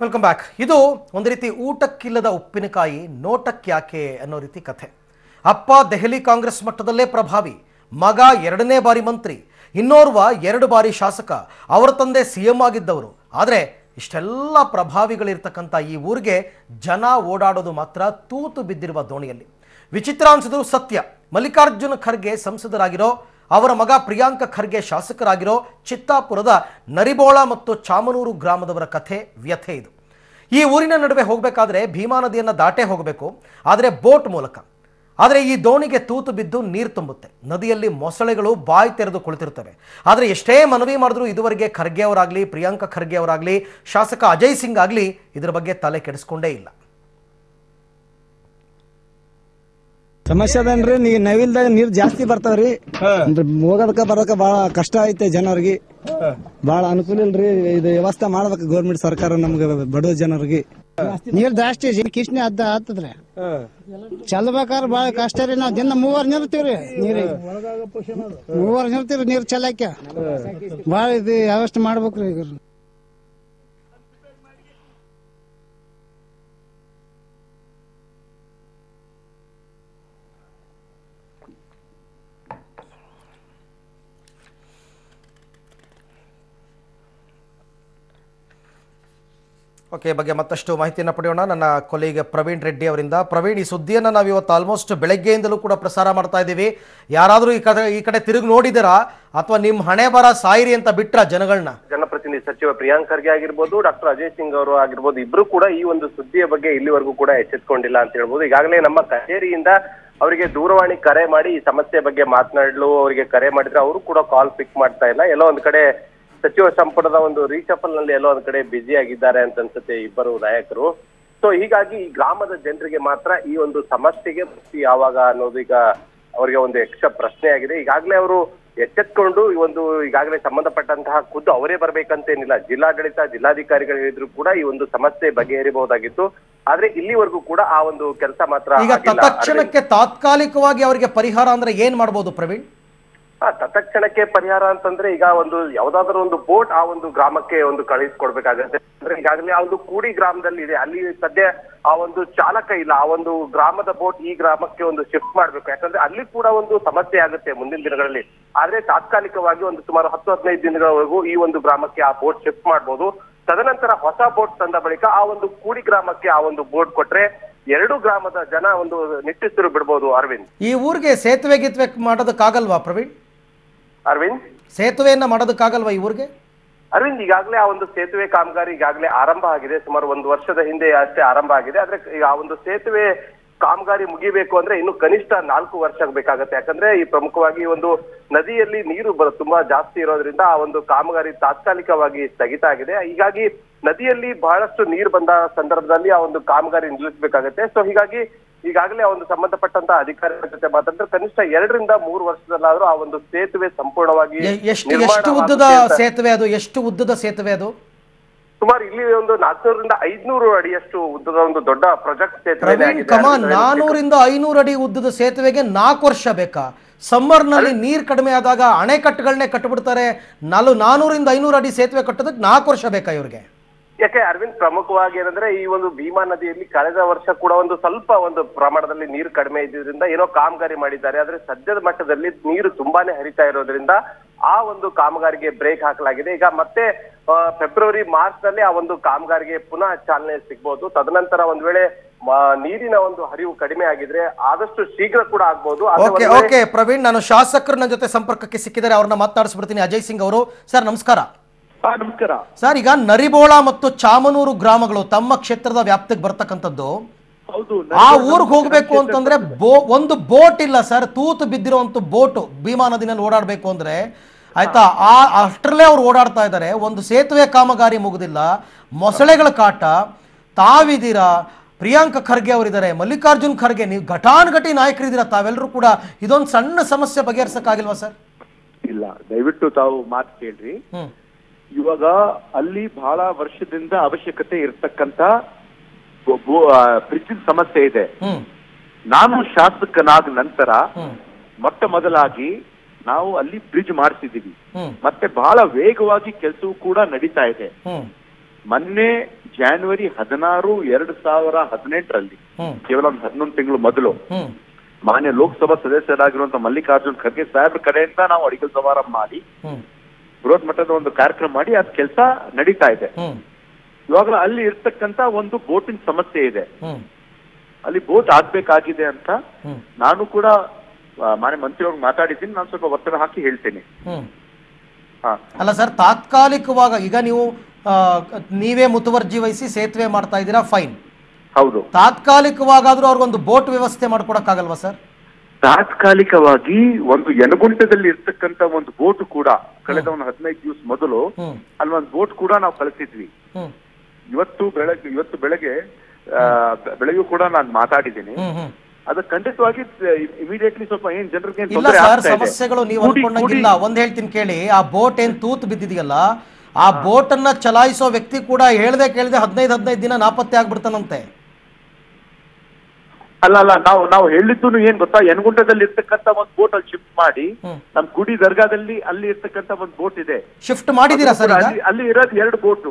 Welcome back ಇದು ಒಂದು ರೀತಿ ಊಟಕ್ಕಿಲ್ಲದ ಉಪ್ಪಿನಕಾಯಿ ನೋಟಕ್ಕ್ಯಾಕೆ ಅನ್ನೋ ರೀತಿ ಕಥೆ. ಅಪ್ಪ ದೆಹಲಿ ಕಾಂಗ್ರೆಸ್ ಮಟ್ಟದಲ್ಲೇ ಪ್ರಭಾವಿ, ಮಗ ಎರಡನೇ ಬಾರಿ ಮಂತ್ರಿ, ಇನ್ನೋರ್ವ ಎರಡು ಬಾರಿ ಶಾಸಕ, ಅವರ ತಂದೆ ಸಿ ಎಂ ಆಗಿದ್ದವರು. ಆದರೆ ಇಷ್ಟೆಲ್ಲ ಪ್ರಭಾವಿಗಳಿರ್ತಕ್ಕಂಥ ಈ ಊರಿಗೆ ಜನ ಓಡಾಡೋದು ಮಾತ್ರ ತೂತು ಬಿದ್ದಿರುವ ದೋಣಿಯಲ್ಲಿ. ವಿಚಿತ್ರ ಅನಿಸಿದ್ರು ಸತ್ಯ. ಮಲ್ಲಿಕಾರ್ಜುನ ಖರ್ಗೆ ಸಂಸದರಾಗಿರೋ ಅವರ ಮಗ ಪ್ರಿಯಾಂಕ ಖರ್ಗೆ ಶಾಸಕರಾಗಿರೋ ಚಿತ್ತಾಪುರದ ನರಿಬೋಳ ಮತ್ತು ಚಾಮನೂರು ಗ್ರಾಮದವರ ಕಥೆ ವ್ಯಥೆ ಇದು. ಈ ಊರಿನ ನಡುವೆ ಹೋಗಬೇಕಾದ್ರೆ ಭೀಮಾ ನದಿಯನ್ನು ದಾಟೇ ಹೋಗಬೇಕು. ಆದರೆ ಬೋಟ್ ಮೂಲಕ. ಆದರೆ ಈ ದೋಣಿಗೆ ತೂತು ಬಿದ್ದು ನೀರು ತುಂಬುತ್ತೆ. ನದಿಯಲ್ಲಿ ಮೊಸಳೆಗಳು ಬಾಯಿ ತೆರೆದು ಕುಳಿತಿರ್ತವೆ. ಆದರೆ ಎಷ್ಟೇ ಮನವಿ ಮಾಡಿದ್ರು ಇದುವರೆಗೆ ಖರ್ಗೆ ಅವರಾಗಲಿ, ಪ್ರಿಯಾಂಕ ಖರ್ಗೆ ಅವರಾಗಲಿ, ಶಾಸಕ ಅಜಯ್ ಸಿಂಗ್ ಆಗಲಿ ಇದರ ಬಗ್ಗೆ ತಲೆ ಕೆಡಿಸ್ಕೊಂಡೇ ಇಲ್ಲ. ಸಮಸ್ಯೆ ಅದೇನ್ರಿ ನೀ ನವಿಲ್ದಾಗ ನೀರ್ ಜಾಸ್ತಿ ಬರ್ತಾವ್ರಿ ಅಂದ್ರೆ ಹೋಗೋದಕ್ಕ ಬರೋದಕ್ಕ ಬಹಳ ಕಷ್ಟ ಐತೆ ಜನರಿಗೆ. ಬಹಳ ಅನುಕೂಲ ಇಲ್ರಿ. ಇದು ವ್ಯವಸ್ಥೆ ಮಾಡ್ಬೇಕು ಗೌರ್ಮೆಂಟ್ ಸರ್ಕಾರ ನಮ್ಗೆ ಬಡವ ಜನರಿಗೆ. ನೀರ್ ಜಾಸ್ತಿ. ಕಿಶ್ನೆ ಅದ್ದ ಹತ್ತದ್ರಿ ಚಲ್ಬೇಕಾದ್ರೆ ಬಾಳ ಕಷ್ಟ ರೀ. ನಾವ್ ದಿನ ಮೂವರ್ ನಿಲ್ತೀವ್ರಿ ನೀರಿ ಮೂವರ್ ನಿಲ್ತೀವ್ರಿ ನೀರ್ ಚಲಕ್ಕೆ ಬಹಳ ಇದು ವ್ಯವಸ್ಥೆ ಮಾಡ್ಬೇಕ್ರಿ ಈಗ. ಓಕೆ ಬಗ್ಗೆ ಮತ್ತಷ್ಟು ಮಾಹಿತಿಯನ್ನು ಪಡೆಯೋಣ. ನನ್ನ ಕೊಲೀಗ ಪ್ರವೀಣ್ ರೆಡ್ಡಿ ಅವರಿಂದ. ಪ್ರವೀಣ್, ಈ ಸುದ್ದಿಯನ್ನು ನಾವು ಇವತ್ತು ಆಲ್ಮೋಸ್ಟ್ ಬೆಳಗ್ಗೆಯಿಂದಲೂ ಕೂಡ ಪ್ರಸಾರ ಮಾಡ್ತಾ ಇದ್ದೀವಿ. ಯಾರಾದರೂ ಈ ಕಡೆ ಈ ಕಡೆ ತಿರುಗಿ ನೋಡಿದ್ದೀರಾ ಅಥವಾ ನಿಮ್ಮ ಹಣೆ ಬರ ಸಾಯಿರಿ ಅಂತ ಬಿಟ್ರ ಜನಗಳನ್ನ ಜನಪ್ರತಿನಿಧಿ ಸಚಿವ ಪ್ರಿಯಾಂಕ್ ಖರ್ಗೆ ಆಗಿರ್ಬೋದು, ಡಾಕ್ಟರ್ ಅಜಯ್ ಸಿಂಗ್ ಅವರು ಆಗಿರ್ಬೋದು, ಇಬ್ರು ಕೂಡ ಈ ಒಂದು ಸುದ್ದಿಯ ಬಗ್ಗೆ ಇಲ್ಲಿವರೆಗೂ ಕೂಡ ಎಚ್ಚೆತ್ಕೊಂಡಿಲ್ಲ ಅಂತ ಹೇಳ್ಬೋದು. ಈಗಾಗಲೇ ನಮ್ಮ ಕಚೇರಿಯಿಂದ ಅವರಿಗೆ ದೂರವಾಣಿ ಕರೆ ಮಾಡಿ ಈ ಸಮಸ್ಯೆ ಬಗ್ಗೆ ಮಾತನಾಡಲು, ಅವರಿಗೆ ಕರೆ ಮಾಡಿದ್ರೆ ಅವರು ಕೂಡ ಕಾಲ್ ಪಿಕ್ ಮಾಡ್ತಾ ಇಲ್ಲ. ಎಲ್ಲೋ ಒಂದ್ ಕಡೆ ಸಚಿವ ಸಂಪುಟದ ಒಂದು ರೀಶಫಲ್ನಲ್ಲಿ ಎಲ್ಲೋ ಒಂದ್ ಕಡೆ ಬ್ಯುಸಿ ಆಗಿದ್ದಾರೆ ಅಂತ ಅನ್ಸುತ್ತೆ ಇಬ್ಬರು ನಾಯಕರು. ಸೊ ಹೀಗಾಗಿ ಈ ಗ್ರಾಮದ ಜನರಿಗೆ ಮಾತ್ರ ಈ ಒಂದು ಸಮಸ್ಯೆಗೆ ಮುಕ್ತಿ ಯಾವಾಗ ಅನ್ನೋದು ಈಗ ಅವರಿಗೆ ಒಂದು ಯಕ್ಷ ಪ್ರಶ್ನೆ ಆಗಿದೆ ಈಗಾಗಲೇ ಅವರು ಎಚ್ಚೆತ್ಕೊಂಡು ಈ ಒಂದು ಈಗಾಗಲೇ ಸಂಬಂಧಪಟ್ಟಂತಹ ಖುದ್ದು ಅವರೇ ಬರ್ಬೇಕಂತೇನಿಲ್ಲ. ಜಿಲ್ಲಾಡಳಿತ ಜಿಲ್ಲಾಧಿಕಾರಿಗಳು ಹೇಳಿದ್ರು ಕೂಡ ಈ ಒಂದು ಸಮಸ್ಯೆ ಬಗೆಹರಿಬಹುದಾಗಿತ್ತು. ಆದ್ರೆ ಇಲ್ಲಿವರೆಗೂ ಕೂಡ ಆ ಒಂದು ಕೆಲಸ ಮಾತ್ರ ಈಗ. ತತ್ಕ್ಷಣಕ್ಕೆ ತಾತ್ಕಾಲಿಕವಾಗಿ ಅವರಿಗೆ ಪರಿಹಾರ ಅಂದ್ರೆ ಏನ್ ಮಾಡಬಹುದು ಪ್ರವೀಣ್? ತತ್ಕ್ಷಣಕ್ಕೆ ಪರಿಹಾರ ಅಂತಂದ್ರೆ ಈಗ ಒಂದು ಯಾವ್ದಾದ್ರು ಒಂದು ಬೋಟ್ ಆ ಒಂದು ಗ್ರಾಮಕ್ಕೆ ಒಂದು ಕಳಿಸ್ಕೊಡ್ಬೇಕಾಗತ್ತೆ. ಅಂದ್ರೆ ಈಗಾಗಲೇ ಆ ಒಂದು ಕೂಡಿ ಗ್ರಾಮದಲ್ಲಿ ಇದೆ. ಅಲ್ಲಿ ಸದ್ಯ ಆ ಒಂದು ಚಾಲಕ ಇಲ್ಲ. ಆ ಒಂದು ಗ್ರಾಮದ ಬೋಟ್ ಈ ಗ್ರಾಮಕ್ಕೆ ಒಂದು ಶಿಫ್ಟ್ ಮಾಡ್ಬೇಕು. ಯಾಕಂದ್ರೆ ಅಲ್ಲಿ ಕೂಡ ಒಂದು ಸಮಸ್ಯೆ ಆಗುತ್ತೆ ಮುಂದಿನ ದಿನಗಳಲ್ಲಿ. ಆದ್ರೆ ತಾತ್ಕಾಲಿಕವಾಗಿ ಒಂದು ಸುಮಾರು ಹತ್ತು, ಹದಿನೈದು ದಿನಗಳವರೆಗೂ ಈ ಒಂದು ಗ್ರಾಮಕ್ಕೆ ಆ ಬೋಟ್ ಶಿಫ್ಟ್ ಮಾಡ್ಬೋದು. ತದನಂತರ ಹೊಸ ಬೋಟ್ ತಂದ ಬಳಿಕ ಆ ಒಂದು ಕೂಡಿ ಗ್ರಾಮಕ್ಕೆ ಆ ಒಂದು ಬೋಟ್ ಕೊಟ್ರೆ ಎರಡು ಗ್ರಾಮದ ಜನ ಒಂದು ನಿಟ್ಟುಸಿರು ಬಿಡ್ಬೋದು ಅರವಿಂದ್. ಈ ಊರಿಗೆ ಸೇತುವೆ ಗಿತ್ವೆ ಮಾಡೋದಕ್ಕಾಗಲ್ವಾ ಪ್ರವೀಣ್? ಅರವಿಂದ್? ಸೇತುವೆಯನ್ನ ಮಾಡೋದಕ್ಕಾಗಲ್ವಾ ಈ ಊರಿಗೆ? ಅರವಿಂದ್ ಈಗಾಗಲೇ ಆ ಒಂದು ಸೇತುವೆ ಕಾಮಗಾರಿ ಈಗಾಗಲೇ ಆರಂಭ ಆಗಿದೆ. ಸುಮಾರು ಒಂದು ವರ್ಷದ ಹಿಂದೆ ಅಷ್ಟೇ ಆರಂಭ ಆಗಿದೆ. ಆದ್ರೆ ಆ ಒಂದು ಸೇತುವೆ ಕಾಮಗಾರಿ ಮುಗಿಬೇಕು ಅಂದ್ರೆ ಇನ್ನು ಕನಿಷ್ಠ ನಾಲ್ಕು ವರ್ಷ ಬೇಕಾಗುತ್ತೆ. ಯಾಕಂದ್ರೆ ಈ ಪ್ರಮುಖವಾಗಿ ಒಂದು ನದಿಯಲ್ಲಿ ನೀರು ತುಂಬಾ ಜಾಸ್ತಿ ಇರೋದ್ರಿಂದ ಆ ಒಂದು ಕಾಮಗಾರಿ ತಾತ್ಕಾಲಿಕವಾಗಿ ಸ್ಥಗಿತ ಆಗಿದೆ. ಹೀಗಾಗಿ ನದಿಯಲ್ಲಿ ಬಹಳಷ್ಟು ನೀರು ಬಂದ ಸಂದರ್ಭದಲ್ಲಿ ಆ ಒಂದು ಕಾಮಗಾರಿ ನಿಲ್ಲಿಸಬೇಕಾಗತ್ತೆ. ಸೊ ಹೀಗಾಗಿ ಈಗಾಗಲೇ ಒಂದು ಸಂಬಂಧಪಟ್ಟಂತ ಅಧಿಕಾರಿಗಳ ಜೊತೆ ಮಾತಾಡಿದ್ರೆ ಕನಿಷ್ಠ ಎರಡರಿಂದ ಮೂರು ವರ್ಷದಲ್ಲಾದ್ರೂ ಆ ಒಂದು ಸೇತುವೆ ಸಂಪೂರ್ಣವಾಗಿ ಎಷ್ಟು ಉದ್ದದ ಸೇತುವೆ ಅದು? ಎಷ್ಟು ಉದ್ದದ ಸೇತುವೆ ಅದು? ಸುಮಾರು ಇಲ್ಲಿ ಒಂದು ನಾಲ್ಕನೂರಿಂದ ಐದ್ನೂರು ಅಡಿಯಷ್ಟು ಉದ್ದದ ಒಂದು ದೊಡ್ಡ ಪ್ರಾಜೆಕ್ಟ್ ಸೇತುವೆ. ಕಮಾನ್ ನಾನೂರಿಂದ ಐನೂರು ಅಡಿ ಉದ್ದದ ಸೇತುವೆಗೆ ನಾಲ್ಕು ವರ್ಷ ಬೇಕಾ? ಸಮ್ಮರ್ನಲ್ಲಿ ನೀರ್ ಕಡಿಮೆ ಆದಾಗ ಅಣೆಕಟ್ಟುಗಳನ್ನೇ ಕಟ್ಟಿಬಿಡ್ತಾರೆ ನಾಲ್ಕು ನಾನೂರಿಂದ ಐನೂರು ಅಡಿ ಸೇತುವೆ ಕಟ್ಟೋದಕ್ಕೆ ನಾಲ್ಕು ವರ್ಷ ಬೇಕಾ ಇವ್ರಿಗೆ? ಯಾಕೆ ಅರವಿಂದ್ ಪ್ರಮುಖವಾಗಿ ಏನಂದ್ರೆ ಈ ಒಂದು ಭೀಮಾ ನದಿಯಲ್ಲಿ ಕಳೆದ ವರ್ಷ ಕೂಡ ಒಂದು ಸ್ವಲ್ಪ ಒಂದು ಪ್ರಮಾಣದಲ್ಲಿ ನೀರು ಕಡಿಮೆ ಇದ್ದಿದ್ರಿಂದ ಏನೋ ಕಾಮಗಾರಿ ಮಾಡಿದ್ದಾರೆ. ಆದ್ರೆ ಸದ್ಯದ ಮಟ್ಟದಲ್ಲಿ ನೀರು ತುಂಬಾನೇ ಹರಿತಾ ಇರೋದ್ರಿಂದ ಆ ಒಂದು ಕಾಮಗಾರಿಗೆ ಬ್ರೇಕ್ ಹಾಕಲಾಗಿದೆ. ಈಗ ಮತ್ತೆ ಫೆಬ್ರವರಿ ಮಾರ್ಚ್ನಲ್ಲಿ ಆ ಒಂದು ಕಾಮಗಾರಿಗೆ ಪುನಃ ಚಾಲನೆ ಸಿಗ್ಬೋದು. ತದನಂತರ ಒಂದ್ ವೇಳೆ ನೀರಿನ ಒಂದು ಹರಿವು ಕಡಿಮೆ ಆಗಿದ್ರೆ ಆದಷ್ಟು ಶೀಘ್ರ ಕೂಡ ಆಗ್ಬಹುದು ಓಕೆ ಓಕೆ ಪ್ರವೀಣ್ ನಾನು ಶಾಸಕರು ನನ್ನ ಜೊತೆ ಸಂಪರ್ಕಕ್ಕೆ ಸಿಕ್ಕಿದರೆ ಅವ್ರನ್ನ ಮಾತಾಡಿಸ್ಬಿಡ್ತೀನಿ ಅಜಯ್ ಸಿಂಗ್ ಅವರು. ಸರ್ ನಮಸ್ಕಾರ. ನಮಸ್ಕಾರ ಸರ್ ಈಗ ನರಿಬೋಳ ಮತ್ತು ಚಾಮನೂರು ಗ್ರಾಮಗಳು ತಮ್ಮ ಕ್ಷೇತ್ರದ ವ್ಯಾಪ್ತಿಗೆ ಬರ್ತಕ್ಕಂಥದ್ದು. ಆ ಊರಿಗೆ ಹೋಗ್ಬೇಕು ಅಂತಂದ್ರೆ ಬೋ ಒಂದು ಬೋಟ್ ಇಲ್ಲ ಸರ್ ತೂತು ಬಿದ್ದಿರುವಂತ ಬೋಟ್ ಭೀಮಾ ನದಿನಲ್ಲಿ ಓಡಾಡ್ಬೇಕು ಅಂದ್ರೆ. ಆಯ್ತಾ? ಆ ಅಷ್ಟರಲ್ಲೇ ಅವ್ರು ಓಡಾಡ್ತಾ ಇದ್ದಾರೆ. ಒಂದು ಸೇತುವೆ ಕಾಮಗಾರಿ ಮುಗುದಿಲ್ಲ. ಮೊಸಳೆಗಳ ಕಾಟ ತಾವಿದ್ದೀರಾ? ಪ್ರಿಯಾಂಕ ಖರ್ಗೆ ಅವರಿದ್ದಾರೆ. ಮಲ್ಲಿಕಾರ್ಜುನ್ ಖರ್ಗೆ ನೀವು ಘಟಾನುಘಟಿ ನಾಯಕರಿದ್ದೀರಾ? ತಾವೆಲ್ಲರೂ ಕೂಡ ಇದೊಂದು ಸಣ್ಣ ಸಮಸ್ಯೆ ಬಗೆಹರಿಸಕ್ಕಾಗಿಲ್ವಾ ಸರ್? ಇಲ್ಲ ದಯವಿಟ್ಟು ತಾವು ಮಾತು ಕೇಳ್ರಿ. ಇವಾಗ ಅಲ್ಲಿ ಬಹಳ ವರ್ಷದಿಂದ ಅವಶ್ಯಕತೆ ಇರ್ತಕ್ಕಂತ ಬ್ರಿಡ್ಜ್ ಸಮಸ್ಯೆ ಇದೆ. ನಾನು ಶಾಸಕನಾದ ನಂತರ ಮೊಟ್ಟ ಮೊದಲಾಗಿ ನಾವು ಅಲ್ಲಿ ಬ್ರಿಡ್ಜ್ ಮಾಡಿಸಿದೀವಿ ಮತ್ತೆ ಬಹಳ ವೇಗವಾಗಿ ಕೆಲಸವೂ ಕೂಡ ನಡೀತಾ ಇದೆ. ಮೊನ್ನೆ ಜಾನ್ವರಿ ಹದಿನಾರು ಎರಡ್ ಸಾವಿರ ಹದಿನೆಂಟರಲ್ಲಿ ಕೇವಲ ಒಂದು ಹನ್ನೊಂದು ತಿಂಗಳು ಮೊದಲು ಮಾನ್ಯ ಲೋಕಸಭಾ ಸದಸ್ಯರಾಗಿರುವಂತ ಮಲ್ಲಿಕಾರ್ಜುನ್ ಖರ್ಗೆ ಸಾಹೇಬ್ರ ಕಡೆಯಿಂದ ನಾವು ಅಡಿಗೆ ಸಮಾರಂಭ ಮಾಡಿ ಬೃಹತ್ ಮಟ್ಟದ ಒಂದು ಕಾರ್ಯಕ್ರಮ ಮಾಡಿ ಅದ್ ಕೆಲಸ ನಡೀತಾ ಇದೆ. ಇವಾಗಲೂ ಇವಾಗ ಅಲ್ಲಿ ಇರ್ತಕ್ಕಂತ ಒಂದು ಬೋಟಿನ ಸಮಸ್ಯೆ ಇದೆ. ಅಲ್ಲಿ ಬೋಟ್ ಆಗ್ಬೇಕಾಗಿದೆ ಅಂತ ನಾನು ಕೂಡ ಮಾನ್ಯ ಮಂತ್ರಿಯವ್ರಿಗೆ ಮಾತಾಡಿದ್ದೀನಿ. ನಾನು ಸ್ವಲ್ಪ ಒತ್ತಡ ಹಾಕಿ ಹೇಳ್ತೇನೆ. ಹಾ. ಅಲ್ಲ ಸರ್ ತಾತ್ಕಾಲಿಕವಾಗ ಈಗ ನೀವು ನೀವೇ ಮುತುವರ್ಜಿ ವಹಿಸಿ ಸೇತುವೆ ಮಾಡ್ತಾ ಇದ್ದೀರಾ ಫೈನ್. ಹೌದು. ತಾತ್ಕಾಲಿಕವಾಗಾದ್ರೂ ಅವ್ರಿಗೊಂದು ಬೋಟ್ ವ್ಯವಸ್ಥೆ ಮಾಡ್ಕೊಡಕ್ಕಾಗಲ್ವಾ ಸರ್? ತಾತ್ಕಾಲಿಕವಾಗಿ ಒಂದು ಯನಗುಂಟದಲ್ಲಿ ಇರ್ತಕ್ಕಂತ ಒಂದು ಬೋಟ್ ಕೂಡ ಕಳೆದ ಒಂದು ಹದಿನೈದು ದಿವಸ ಮೊದಲು ಅಲ್ಲಿ ಒಂದು ಬೋಟ್ ಕೂಡ ನಾವು ಕಳಿಸಿದ್ವಿ. ಇವತ್ತು ಬೆಳಗ್ಗೆ ಇವತ್ತು ಬೆಳಗ್ಗೆ ಬೆಳಗ್ಗೆ ಕೂಡ ನಾನು ಮಾತಾಡಿದ್ದೀನಿ. ಅದು ಖಂಡಿತವಾಗಿ ಇಮಿಡಿಯೇಟ್ಲಿ ಸ್ವಲ್ಪ ಏನ್ ಜನರಿಗೆ ಸಮಸ್ಯೆಗಳು ನೀವು ಕೂಡಿ- ಅನ್ಕೊಂಡಂಗಿಲ್ಲ ಒಂದ್ ಹೇಳ್ತೀನಿ ಕೇಳಿ ಆ ಬೋಟ್ ಏನ್ ತೂತ್ ಬಿದ್ದಿದೆಯಲ್ಲ ಆ ಬೋಟ್ ಅನ್ನ ಚಲಾಯಿಸೋ ವ್ಯಕ್ತಿ ಕೂಡ ಹೇಳ್ದೆ ಕೇಳ್ದೆ ಹದಿನೈದು ಹದಿನೈದು ದಿನ ನಾಪತ್ತೆ ಆಗ್ಬಿಡ್ತಾನಂತೆ. ಅಲ್ಲ ಅಲ್ಲ ನಾವು ನಾವು ಹೇಳಿದ್ದು ಏನ್ ಗೊತ್ತಾ? ಯನಗುಂಟದಲ್ಲಿ ಇರ್ತಕ್ಕಂತ ಒಂದು ಬೋಟ್ ಅಲ್ಲಿ ಶಿಫ್ಟ್ ಮಾಡಿ. ನಮ್ ಗುಡಿ ದರ್ಗಾದಲ್ಲಿ ಅಲ್ಲಿ ಇರ್ತಕ್ಕಂತ ಒಂದು ಬೋಟ್ ಇದೆ. ಶಿಫ್ಟ್ ಮಾಡಿದೀರಾ ಸರ್ ಅಲ್ಲಿ ಇರೋದು ಎರಡು ಬೋಟ್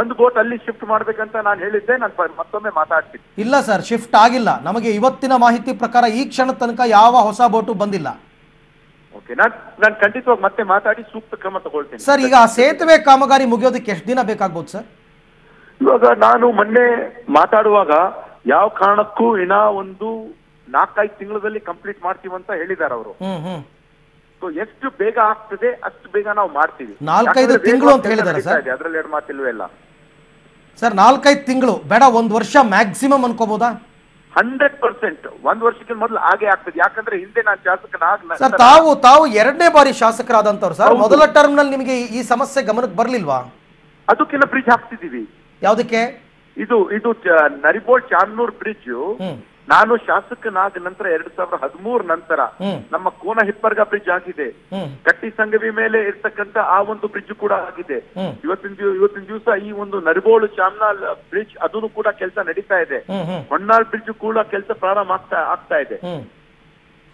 ಒಂದ್ ಬೋಟ್ ಅಲ್ಲಿ ಶಿಫ್ಟ್ ಮಾಡ್ಬೇಕಂತ ನಾನು ಹೇಳಿದ್ದೆ ನಾನು ಮತ್ತೊಮ್ಮೆ ಮಾತಾಡ್ತೀನಿ. ಇಲ್ಲ ಸರ್ ಶಿಫ್ಟ್ ಆಗಿಲ್ಲ. ನಮಗೆ ಇವತ್ತಿನ ಮಾಹಿತಿ ಪ್ರಕಾರ ಈ ಕ್ಷಣ ತನಕ ಯಾವ ಹೊಸ ಬೋಟು ಬಂದಿಲ್ಲ. ಓಕೆ ನಾನ್ ನಾನು ಖಂಡಿತವಾಗಿ ಮತ್ತೆ ಮಾತಾಡಿ ಸೂಕ್ತ ಕ್ರಮ ತಗೊಳ್ತೀನಿ. ಸರ್ ಈಗ ಆ ಸೇತುವೆ ಕಾಮಗಾರಿ ಮುಗಿಯೋದಕ್ಕೆ ಎಷ್ಟು ದಿನ ಬೇಕಾಗ್ಬೋದು ಸರ್? ಇವಾಗ ನಾನು ಮೊನ್ನೆ ಮಾತಾಡುವಾಗ ಯಾವ ಕಾರಣಕ್ಕೂ ಇನ್ನ ಒಂದು ನಾಲ್ಕೈದು ತಿಂಗಳಲ್ಲಿ ಕಂಪ್ಲೀಟ್ ಮಾಡ್ತೀವಂತ ಹೇಳಿದ್ದಾರೆ ಅವರು. ಸೊ ಎಷ್ಟು ಬೇಗ ಆಗ್ತದೆ ಅಷ್ಟು ಬೇಗ ನಾವು ಮಾಡ್ತೀವಿ. ನಾಲ್ಕೈದು ತಿಂಗಳು ಅಂತ ಹೇಳಿದ್ದಾರೆ ಸರ್. ಅದರಲ್ಲಿ ಎರಡು ಮಾತಿಲ್ವೇ ಇಲ್ಲ. ಸರ್ ನಾಲ್ಕೈದು ತಿಂಗಳು ಬೇಡ ಒಂದ್ ವರ್ಷ ಮ್ಯಾಕ್ಸಿಮಮ್ ಅನ್ಕೋಬಹುದಾ ಹಂಡ್ರೆಡ್ ಪರ್ಸೆಂಟ್. ಒಂದ್ ವರ್ಷಕ್ಕಿಂತ ಮೊದಲು ಹಾಗೆ ಆಗ್ತದೆ. ಯಾಕಂದ್ರೆ ಹಿಂದೆ ನಾನು ಶಾಸಕನಾಗ ಸರ್ ತಾವು ತಾವು ಎರಡನೇ ಬಾರಿ ಶಾಸಕರಾದಂತವ್ರು ಸರ್. ಮೊದಲ ಟರ್ಮ್ನಲ್ಲಿ ನಿಮಗೆ ಈ- ಈ ಸಮಸ್ಯೆ ಗಮನಕ್ಕೆ ಬರ್ಲಿಲ್ವಾ? ಅದಕ್ಕೆಲ್ಲ ಬ್ರಿಡ್ಜ್ ಹಾಕ್ತಿದೀವಿ ಯಾವ್ದಕ್ಕೆ? ಇದು ಇದು ನರಿಬೋಳ್ ಚಾನ್ನೂರ್ ಬ್ರಿಡ್ಜ್ ನಾನು ಶಾಸಕನಾದ ನಂತರ ಎರಡ್ ಸಾವಿರದ ಹದಿಮೂರ್ ನಂತರ ನಮ್ಮ ಕೋನ ಹಿಪ್ಪರ್ಗ ಬ್ರಿಡ್ಜ್ ಆಗಿದೆ. ಕಟ್ಟಿ ಸಂಗವಿ ಮೇಲೆ ಇರ್ತಕ್ಕಂತ ಆ ಒಂದು ಬ್ರಿಡ್ಜ್ ಕೂಡ ಆಗಿದೆ. ಇವತ್ತಿನ ಇವತ್ತಿನ ದಿವಸ ಈ ಒಂದು ನರಿಬೋಳು ಚಾಮ್ನಾಲ್ ಬ್ರಿಡ್ಜ್ ಅದನ್ನು ಕೂಡ ಕೆಲಸ ನಡೀತಾ ಇದೆ. ಹೊನ್ನಾಳ್ ಬ್ರಿಡ್ಜ್ ಕೂಡ ಕೆಲಸ ಪ್ರಾರಂಭ ಆಗ್ತಾ ಆಗ್ತಾ ಇದೆ.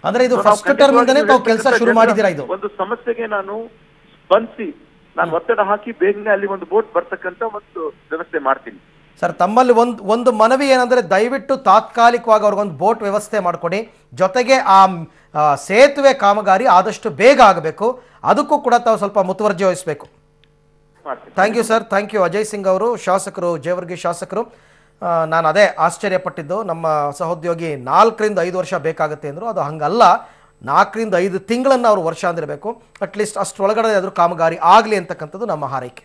ಅಂದ್ರೆ ಇದು ನಾವು ಫಸ್ಟ್ ಟರ್ಮ್ ಇಂದನೇ ತಾವು ಕೆಲಸ ಶುರು ಜನರ ಇದು? ಒಂದು ಸಮಸ್ಯೆಗೆ ನಾನು ಸ್ಪಂದಿಸಿ ನಾನು ಒತ್ತಡ ಹಾಕಿ ಬೇಗನೆ ಅಲ್ಲಿ ಒಂದು ಬೋಟ್ ಬರ್ತಕ್ಕಂತ ಒಂದು ವ್ಯವಸ್ಥೆ ಮಾಡ್ತೀನಿ. ಸರ್ ತಮ್ಮಲ್ಲಿ ಒಂದು ಒಂದು ಮನವಿ ಏನಂದರೆ ದಯವಿಟ್ಟು ತಾತ್ಕಾಲಿಕವಾಗಿ ಅವ್ರಿಗೊಂದು ಬೋಟ್ ವ್ಯವಸ್ಥೆ ಮಾಡಿಕೊಡಿ. ಜೊತೆಗೆ ಆ ಸೇತುವೆ ಕಾಮಗಾರಿ ಆದಷ್ಟು ಬೇಗ ಆಗಬೇಕು. ಅದಕ್ಕೂ ಕೂಡ ತಾವು ಸ್ವಲ್ಪ ಮುತುವರ್ಜಿ ವಹಿಸಬೇಕು. Thank you sir thank you Ajay Singh ಅವರು ಶಾಸಕರು ಜೇವರ್ಗಿ ಶಾಸಕರು. ನಾನು ಅದೇ ಆಶ್ಚರ್ಯಪಟ್ಟಿದ್ದು. ನಮ್ಮ ಸಹೋದ್ಯೋಗಿ ನಾಲ್ಕರಿಂದ ಐದು ವರ್ಷ ಬೇಕಾಗುತ್ತೆ ಅಂದರು. ಅದು ಹಂಗಲ್ಲ. ನಾಲ್ಕರಿಂದ ಐದು ತಿಂಗಳನ್ನು ಅವರು ವರ್ಷ ಅಂದಿರಬೇಕು. ಅಟ್ಲೀಸ್ಟ್ ಅಷ್ಟರೊಳಗಡೆ ಅದ್ರ ಕಾಮಗಾರಿ ಆಗಲಿ ಅಂತಕ್ಕಂಥದ್ದು ನಮ್ಮ ಹಾರೈಕೆ.